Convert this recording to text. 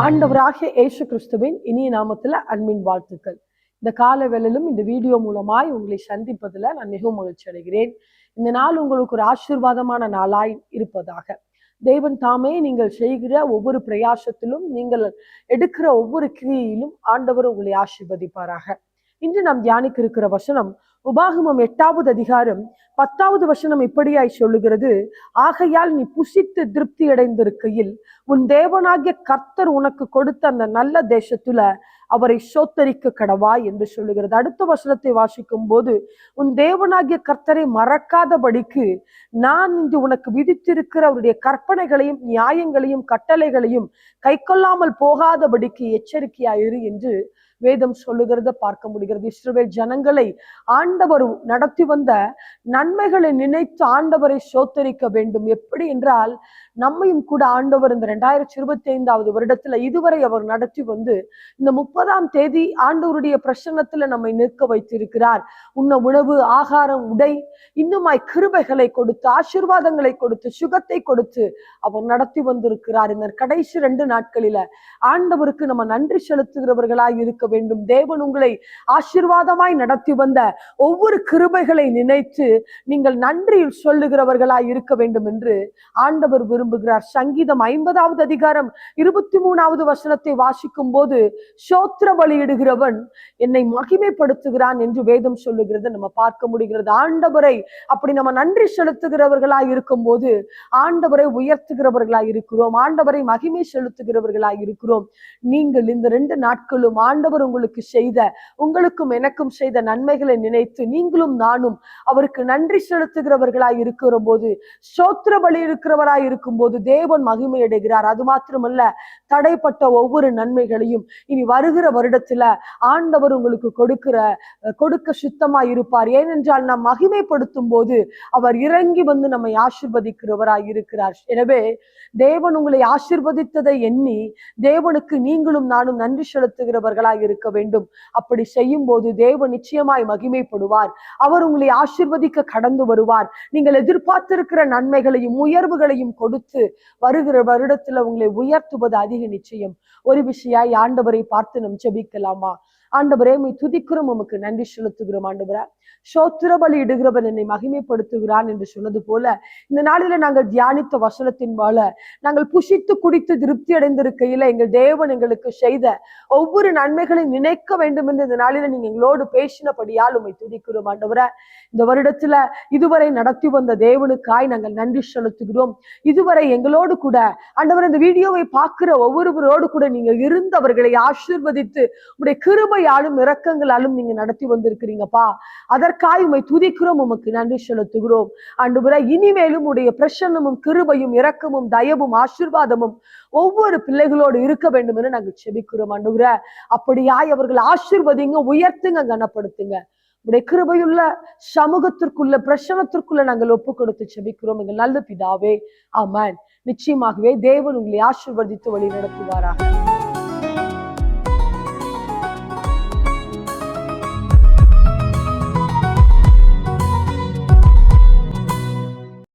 ஆண்டவராகிய ஏசு கிறிஸ்துவின் இனிய நாமத்துல அன்பின் வாழ்த்துக்கள். இந்த கால வேளையிலும் இந்த வீடியோ மூலமாய் உங்களை சந்திப்பதில் நான் மிகவும் மகிழ்ச்சி அடைகிறேன். இந்த நாள் உங்களுக்கு ஒரு ஆசீர்வாதமான நாளாய் இருப்பதாக. தேவன் தாமே நீங்கள் செய்கிற ஒவ்வொரு பிரயாசத்திலும் நீங்கள் எடுக்கிற ஒவ்வொரு கிரியையிலும் ஆண்டவர் உங்களை ஆசீர்வதிப்பாராக. இன்று நாம் தியானிக்க இருக்கிற வசனம் உபாகமம் எட்டாவது அதிகாரம் பத்தாவது வசனம் இப்படியாய் சொல்லுகிறது ஆகையால் நீ புசித்து திருப்தி அடைந்திருக்கையில் உன் தேவனாகிய கர்த்தர் உனக்கு கொடுத்த அந்த நல்ல தேசத்துல அவரை சோத்தரிக்க கடவா என்று சொல்லுகிறது. அடுத்த வசனத்தை வாசிக்கும் போது உன் தேவனாகிய கர்த்தரை மறக்காதபடிக்கு நான் இன்று உனக்கு விதித்திருக்கிற அவருடைய கற்பனைகளையும் நியாயங்களையும் கட்டளைகளையும் கை கொள்ளாமல் போகாதபடிக்கு எச்சரிக்கையாயிரு என்று வேதம் சொல்லுகிறத பார்க்க முடிகிறது. இஸ்ரவேல் ஜனங்களை ஆண்டவர் நடத்தி வந்த நன்மைகளை நினைத்து ஆண்டவரை சோத்தரிக்க வேண்டும். எப்படி என்றால் நம்மையும் கூட ஆண்டவர் இந்த ரெண்டாயிரத்தி இருபத்தி ஐந்தாவது வருடத்துல இதுவரை அவர் நடத்தி வந்து இந்த முப்பதாம் தேதி ஆண்டவருடைய பிரசன்னத்துல நம்மை நிற்க வைத்திருக்கிறார். உன்ன உணவு ஆகாரம் உடை இன்னுமாய் கிருபைகளை கொடுத்து ஆசீர்வாதங்களை கொடுத்து சுகத்தை கொடுத்து அவர் நடத்தி வந்திருக்கிறார். இந்த கடைசி ரெண்டு நாட்களில ஆண்டவருக்கு நம்ம நன்றி செலுத்துகிறவர்களாய் இருக்க வேண்டும். தேவன் உங்களை ஆசீர்வாதமாய் நடத்தி வந்த ஒவ்வொரு கிருபைகளை நினைத்து நீங்கள் நன்றியில் சொல்லுகிறவர்களாய் இருக்க வேண்டும் என்று ஆண்டவர் விரும்புகிறார். சங்கீதம் ஐம்பதாவது அதிகாரம் இருபத்தி மூணாவது வசனத்தை வாசிக்கும் போது சோத்திர பலியிடுகிறவன் என்னை மகிமைப்படுத்துகிறான் என்று வேதம் சொல்லுகிறது. நம்ம பார்க்க முடிகிறது. ஆண்டவரை அப்படி நம்ம நன்றி செலுத்துகிறவர்களாய் இருக்கும் போது ஆண்டவரை உயர்த்துகிறவர்களாய் இருக்கிறோம். ஆண்டவரை மகிமை செலுத்துகிறவர்களாய் இருக்கிறோம். நீங்கள் இந்த ரெண்டு நாட்களும் ஆண்டவர் உங்களுக்கு செய்த உங்களுக்கும் எனக்கும் செய்த நன்மைகளை நினைத்து நீங்களும் நானும் அவருக்கு நன்றி செலுத்துகிறவர்களாய் இருக்கிற போது சோத்திர பலி இருக்கிறவராய் இருக்கும் பார்க்கும்போது தேவன் மகிமை அடைகிறார். அது மாத்திரமல்ல தடைப்பட்ட ஒவ்வொரு நன்மைகளையும் இனி வருகிற வருடத்துல ஆண்டவர் உங்களுக்கு கொடுக்கிற கொடுக்க சுத்தமாய் இருப்பார். ஏனென்றால் நாம் மகிமைப்படுத்தும் போது அவர் இறங்கி வந்து நம்மை ஆசிர்வதிக்கிறவராய் இருக்கிறார். எனவே தேவன் உங்களை ஆசிர்வதித்ததை எண்ணி தேவனுக்கு நீங்களும் நானும் நன்றி செலுத்துகிறவர்களாய் இருக்க வேண்டும். அப்படி செய்யும் போது தேவன் நிச்சயமாய் மகிமைப்படுவார். அவர் உங்களை ஆசிர்வதிக்க கடந்து வருவார். நீங்கள் எதிர்பார்த்திருக்கிற நன்மைகளையும் உயர்வுகளையும் கொடுத்து வருகிற வருடத்துல உங்களை உயர்த்துவது அதிக நிச்சயம். ஒரு விஷயாய் ஆண்டவரை பார்த்து நம் ஜெபிக்கலாமா? ஆண்டவரே உண்மை துதிக்கிறோம் உமக்கு நன்றி செலுத்துகிறோம் ஆண்டவரா. சோத்திர பலி இடுகிறவன் என்னை மகிமைப்படுத்துகிறான் என்று சொன்னது போல இந்த நாளில நாங்கள் தியானித்த வசனத்தின் போல நாங்கள் புஷித்து குடித்து திருப்தி அடைந்திருக்கையில எங்கள் தேவன் எங்களுக்கு செய்த ஒவ்வொரு நன்மைகளை நினைக்க வேண்டும் என்று இந்த நாளில நீங்க எங்களோடு பேசினபடியால் உண்மை துதிக்கிறோம் ஆண்டவரை. இந்த வருடத்துல இதுவரை நடத்தி வந்த தேவனுக்காய் நாங்கள் நன்றி செலுத்துகிறோம். இதுவரை எங்களோடு கூட ஆண்டவர் இந்த வீடியோவை பார்க்கிற ஒவ்வொருவரோடு கூட நீங்க இருந்தவர்களை ஆசீர்வதித்து உடைய கிருபையாலும் இரக்கங்களாலும் நீங்க நடத்தி வந்திருக்கிறீங்கப்பா. அதற்காய் உண்மை துதிக்கிறோம் உமக்கு நன்றி செலுத்துகிறோம். அன்று இனிமேலும் உடைய பிரசன்னமும் கிருபையும் இரக்கமும் தயவும் ஆசிர்வாதமும் ஒவ்வொரு பிள்ளைகளோடு இருக்க வேண்டும் என்று நாங்கள் செபிக்கிறோம் ஆண்டவரே அப்படியாய் அவர்கள் ஆசிர்வதிங்க உயர்த்துங்க கனப்படுத்துங்க. உடைய கிருபையுள்ள சமூகத்திற்குள்ள பிரசனத்திற்குள்ள நாங்கள் ஒப்பு கொடுத்து செபிக்கிறோம் எங்கள் நல்ல பிதாவே. ஆமான். நிச்சயமாகவே தேவன் உங்களை ஆசிர்வதித்து வழி நடத்துவாராக